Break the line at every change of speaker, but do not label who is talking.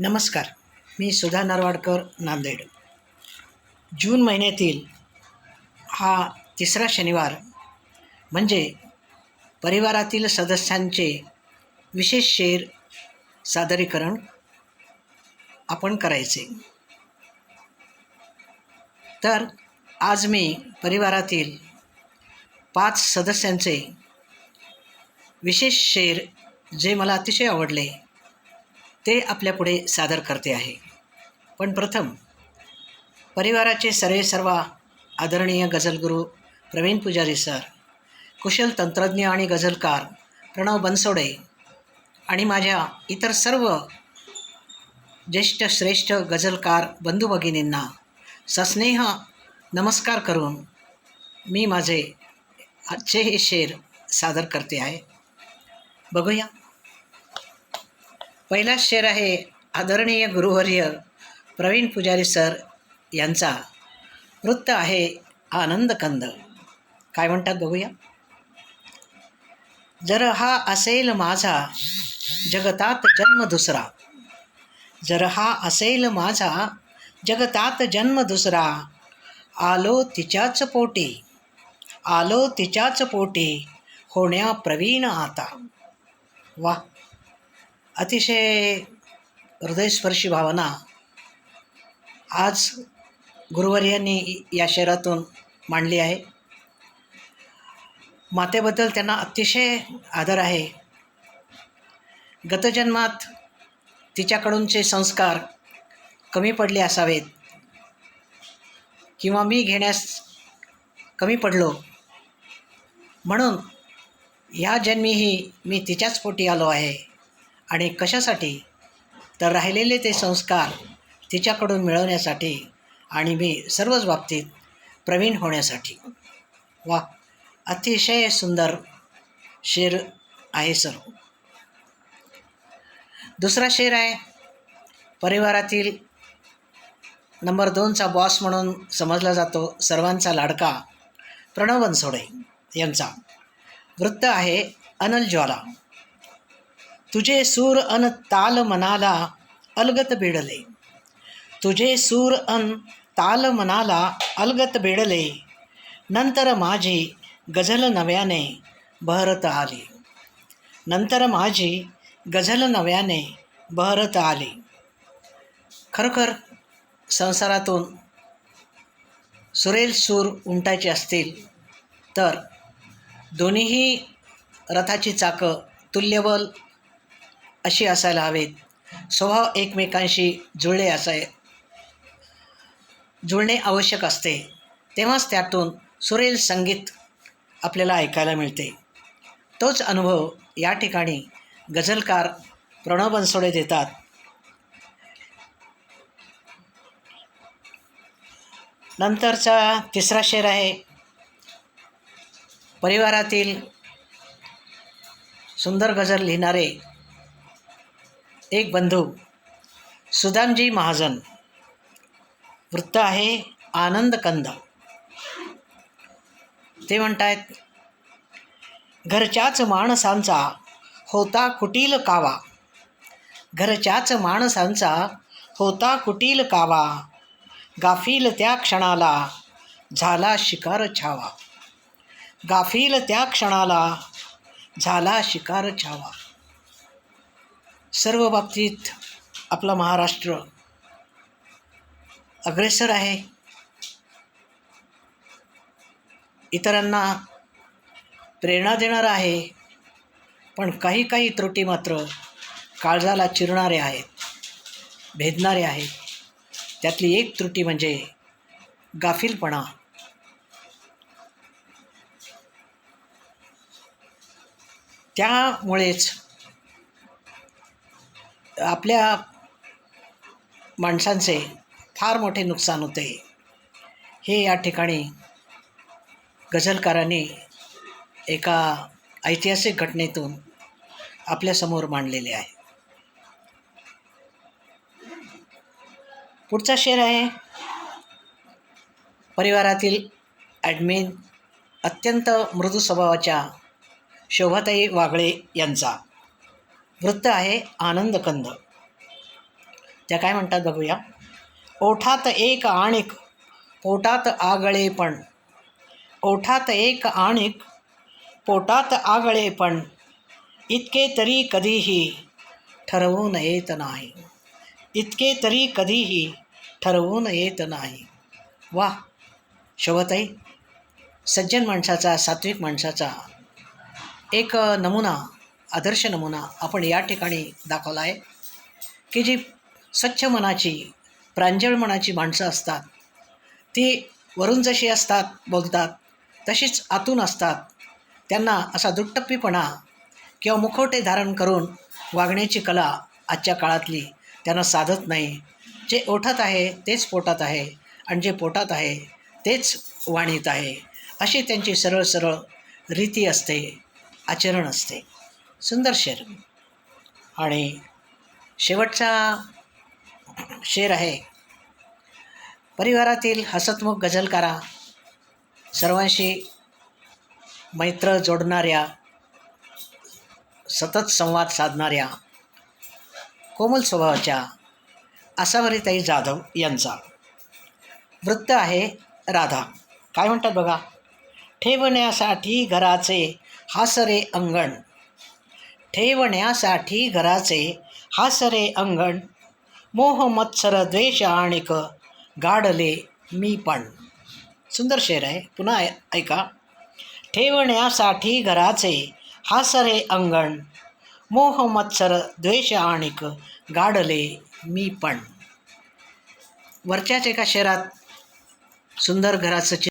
नमस्कार मी सुधा नरवाडकर नांदेड. जून महिन्यातील हा तिसरा शनिवार म्हणजे परिवारातील सदस्यांचे विशेष शेर सादरीकरण आपण करायचे. तर आज मी परिवारातील पाच सदस्यांचे विशेष शेर जे मला अतिशय आवडले ते आपल्यापुढे सादर करते आहे. पण प्रथम परिवाराचे सर्वे सर्वा आदरणीय गझलगुरू प्रवीण पुजारी सर कुशल तंत्रज्ञ आणि गझलकार प्रणव बनसोडे आणि माझ्या इतर सर्व ज्येष्ठ श्रेष्ठ गझलकार बंधू भगिनींना सस्नेह नमस्कार करून मी माझे आजचे हे शेर सादर करते आहे. बघूया. पहिला शेर आहे आदरणीय गुरुवर्य प्रवीण पुजारी सर यांचा. वृत्त आहे आनंदकंद. काय म्हणतात बघूया? जर हा असेल माझा जगतात जन्म दुसरा. जर हा असेल माझा जगतात जन्म दुसरा. आलो तिच्याच पोटी आलो तिच्याच पोटी होण्या प्रवीण आता. वा अतिशय हृदयस्पर्शी भावना आज गुरुवर्यांनी या शहरातून मांडली आहे. मातेबद्दल त्यांना अतिशय आदर आहे. गतजन्मात तिच्याकडूनचे संस्कार कमी पडले असावेत. किंवा मी घेण्यास कमी पडलो. म्हणून ह्या जन्मीही मी तिच्याच पोटी आलो आहे. आणि कशासाठी? तर राहिलेले ते संस्कार तिच्याकडून मिळवण्यासाठी आणि मी सर्वच बाबतीत प्रवीण होण्यासाठी. वा अतिशय सुंदर शेर आहे सर. दुसरा शेर आहे परिवारातील नंबर दोनचा बॉस म्हणून समजला जातो सर्वांचा लाडका प्रणव बनसोडे यांचा. वृत्त आहे अनल ज्वाला तुझे सूर अन ताल मनाला अलगत बेडले. तुझे सूर अन ताल मनाला अलगत बेडले. नंतर माझी गझल नव्याने बहरत आली. नंतर माझी गझल नव्याने बहरत आली. खरोखर संसारातून सुरेल सूर उमटायचे असतील तर दोन्हीही रथाची चाकं तुल्यबल अशी असायला हवेत. स्वभाव एकमेकांशी जुळले असाय जुळणे आवश्यक असते. तेव्हाच त्यातून सुरेल संगीत आपल्याला ऐकायला मिळते. तोच अनुभव या ठिकाणी गझलकार प्रणव बनसोडे देतात. नंतरचा तिसरा शेर आहे परिवारातील सुंदर गझल लिहिणारे एक बंधू सुदामजी महाजन. वृत्त आहे आनंदकंद ते म्हणतायत घरच्याच माणसांचा होता कुटील कावा. घरच्याच माणसांचा होता कुटील कावा. गाफील त्या क्षणाला झाला शिकार छावा. गाफील त्या क्षणाला झाला शिकार छावा. सर्व बाबतीत आपला महाराष्ट्र अग्रेसर आहे. इतरांना प्रेरणा देणारा आहे. पण काही काही त्रुटी मात्र काळजाला चिरणारे आहेत भेदणारे आहेत. त्यातली एक त्रुटी म्हणजे गाफीलपणा. त्यामुळेच आपल्या माणसांचे फार मोठे नुकसान होते. हे या ठिकाणी गझलकारांनी एका ऐतिहासिक घटनेतून आपल्यासमोर मांडलेले आहे. पुढचा शेर आहे. परिवारातील ॲडमिन अत्यंत मृदू स्वभावाच्या शोभाताई वागळे यांचा. वृत्त आहे आनंदकंद त्या काय म्हणतात बघूया? ओठात एक आणिक पोटात आगळे पण. ओठात एक आणिक पोटात आगळे पण. इतके तरी कधीही ठरवून येत नाही. इतके तरी कधीही ठरवून येत नाही. वा शोभताई. सज्जन माणसाचा सात्विक माणसाचा एक नमुना आदर्श नमुना आपण या ठिकाणी दाखवला आहे. की जी स्वच्छ मनाची प्रांजळ मनाची माणसं असतात ती वरून जशी असतात बोलतात तशीच आतून असतात. त्यांना असा दुट्टप्पीपणा किंवा मुखवटे धारण करून वागण्याची कला आजच्या काळातली त्यांना साधत नाही. जे ओठात आहे तेच पोटात आहे आणि जे पोटात आहे तेच वाणीत आहे. अशी त्यांची सरळ सरळ रीती असते आचरण असते. सुंदर शेर. आणि शेवटचा शेर आहे परिवारातील हसतमुख गझलकारा सर्वांशी मैत्र जोडणाऱ्या सतत संवाद साधणाऱ्या कोमल स्वभावाच्या आसावरीताई जाधव यांचा. वृत्त आहे राधा. काय म्हणतात बघा? ठेवण्यासाठी घराचे हासरे अंगण. ठेवण्यासाठी घराचे हासरे अंगण मोह मत्सर द्वेष आणिक गाडले मी पण. सुंदर शेर आहे. पुन्हा ऐ- ऐका. ठेवण्यासाठी घराचे हासरे अंगण मोह मत्सर द्वेष आणिक गाडले मी पण. वरच्याच एका शहरात सुंदर घराचं